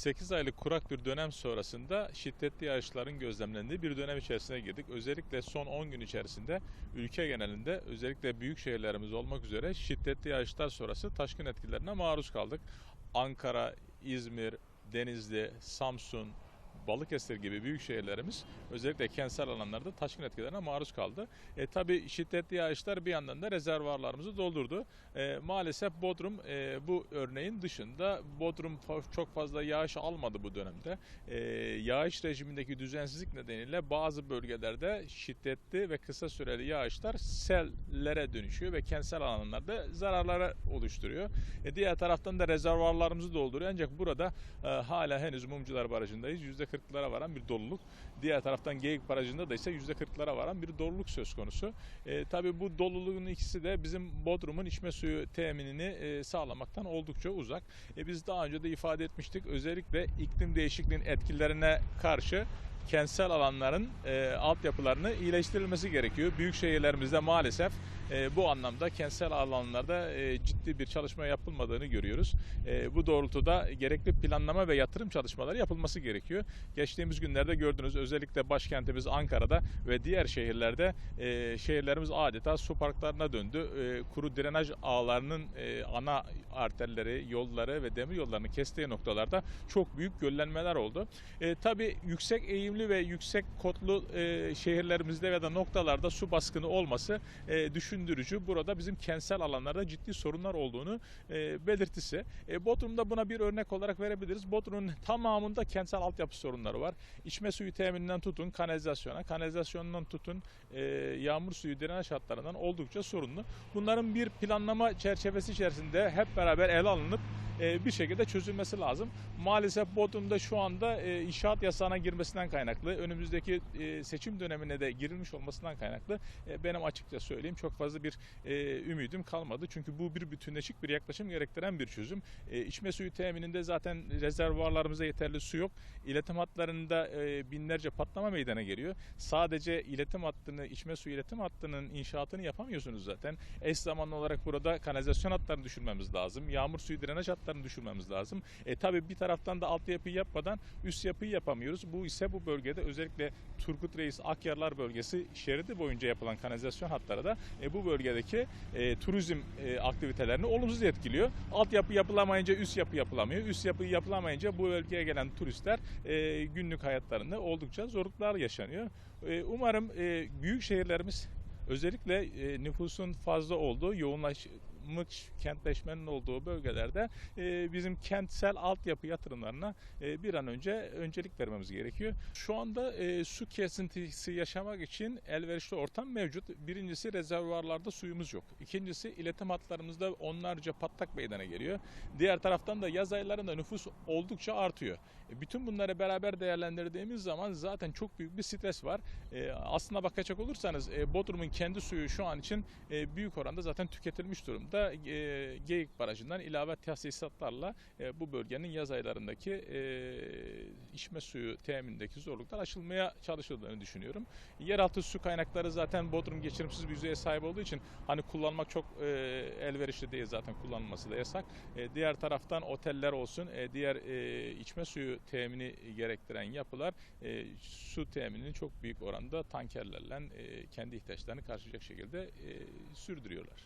8 aylık kurak bir dönem sonrasında şiddetli yağışların gözlemlendiği bir dönem içerisine girdik. Özellikle son 10 gün içerisinde ülke genelinde özellikle büyük şehirlerimiz olmak üzere şiddetli yağışlar sonrası taşkın etkilerine maruz kaldık. Ankara, İzmir, Denizli, Samsun, Balıkesir gibi büyük şehirlerimiz özellikle kentsel alanlarda taşkın etkilerine maruz kaldı. E, tabii şiddetli yağışlar bir yandan da rezervuarlarımızı doldurdu. E, maalesef Bodrum e, bu örneğin dışında. Bodrum çok fazla yağış almadı bu dönemde. E, yağış rejimindeki düzensizlik nedeniyle bazı bölgelerde şiddetli ve kısa süreli yağışlar sellere dönüşüyor ve kentsel alanlarda zararlara oluşturuyor. E, diğer taraftan da rezervuarlarımızı dolduruyor ancak burada e, hala henüz Mumcular Barajı'ndayız. %40'lara varan bir doluluk. Diğer taraftan Geyik Barajı'nda da ise %40'lara varan bir doluluk söz konusu. E, tabii bu doluluğun ikisi de bizim Bodrum'un içme suyu teminini e, sağlamaktan oldukça uzak. E, biz daha önce de ifade etmiştik. Özellikle iklim değişikliğinin etkilerine karşı kentsel alanların e, altyapılarını iyileştirilmesi gerekiyor. Büyük şehirlerimizde maalesef e, bu anlamda kentsel alanlarda e, ciddi bir çalışma yapılmadığını görüyoruz. E, bu doğrultuda gerekli planlama ve yatırım çalışmaları yapılması gerekiyor. Geçtiğimiz günlerde gördünüz özellikle başkentimiz Ankara'da ve diğer şehirlerde e, şehirlerimiz adeta su parklarına döndü. E, kuru drenaj ağlarının e, ana arterleri, yolları ve demir yollarını kestiği noktalarda çok büyük göllenmeler oldu. E, tabii yüksek eğimli ve yüksek kotlu e, şehirlerimizde ya da noktalarda su baskını olması e, düşündürücü. Burada bizim kentsel alanlarda ciddi sorunlar olduğunu e, belirtisi. E, Bodrum'da buna bir örnek olarak verebiliriz. Bodrum'un tamamında kentsel altyapı sorunları var. İçme suyu temininden tutun kanalizasyona, kanalizasyondan tutun e, yağmur suyu drenaj hatlarından oldukça sorunlu. Bunların bir planlama çerçevesi içerisinde hep beraber ele alınıp e, bir şekilde çözülmesi lazım. Maalesef Bodrum'da şu anda e, inşaat yasağına girmesinden kaynaklı, önümüzdeki e, seçim dönemine de girilmiş olmasından kaynaklı e, benim açıkça söyleyeyim çok fazla bir e, ümidim kalmadı. Çünkü bu bir bütünleşik bir yaklaşım gerektiren bir çözüm. E, içme suyu temininde zaten rezervuarlarımızda yeterli su yok. İletim hatlarında e, binlerce patlama meydana geliyor. Sadece iletim hattını, içme suyu iletim hattının inşaatını yapamıyorsunuz zaten. Eş zamanlı olarak burada kanalizasyon hatlarını düşürmemiz lazım. Yağmur suyu drenaj hatlarını düşürmemiz lazım. E tabii bir taraftan da altyapıyı yapmadan üst yapıyı yapamıyoruz. Bu ise bu bölgede özellikle Turgut Reis Akyarlar bölgesi şeridi boyunca yapılan kanalizasyon hatları da e, bu bölgedeki e, turizm e, aktivitelerini olumsuz etkiliyor. Altyapı yapılamayınca üst yapı yapılamıyor. Üst yapı yapılamayınca bu bölgeye gelen turistler e, günlük hayatlarında oldukça zorluklar yaşanıyor. E, umarım e, büyük şehirlerimiz özellikle e, nüfusun fazla olduğu yoğunlaşmış kentleşmenin olduğu bölgelerde e, bizim kentsel altyapı yatırımlarına e, bir an önce öncelik vermemiz gerekiyor. Şu anda e, su kesintisi yaşamak için elverişli ortam mevcut. Birincisi rezervuarlarda suyumuz yok. İkincisi iletim hatlarımızda onlarca patlak meydana geliyor. Diğer taraftan da yaz aylarında nüfus oldukça artıyor. E, bütün bunları beraber değerlendirdiğimiz zaman zaten çok büyük bir stres var. E, aslına bakacak olursanız e, Bodrum'un kendi suyu şu an için e, büyük oranda zaten tüketilmiş durumda. E, Geyik Barajı'ndan ilave tesisatlarla e, bu bölgenin yaz aylarındaki e, içme suyu temindeki zorluklar aşılmaya çalışıldığını düşünüyorum. Yeraltı su kaynakları zaten Bodrum geçirimsiz bir yüzeye sahip olduğu için hani kullanmak çok e, elverişli değil zaten kullanılması da yasak. E, diğer taraftan oteller olsun, e, diğer e, içme suyu temini gerektiren yapılar e, su teminini çok büyük oranda tankerlerle e, kendi ihtiyaçlarını karşılayacak şekilde e, sürdürüyorlar.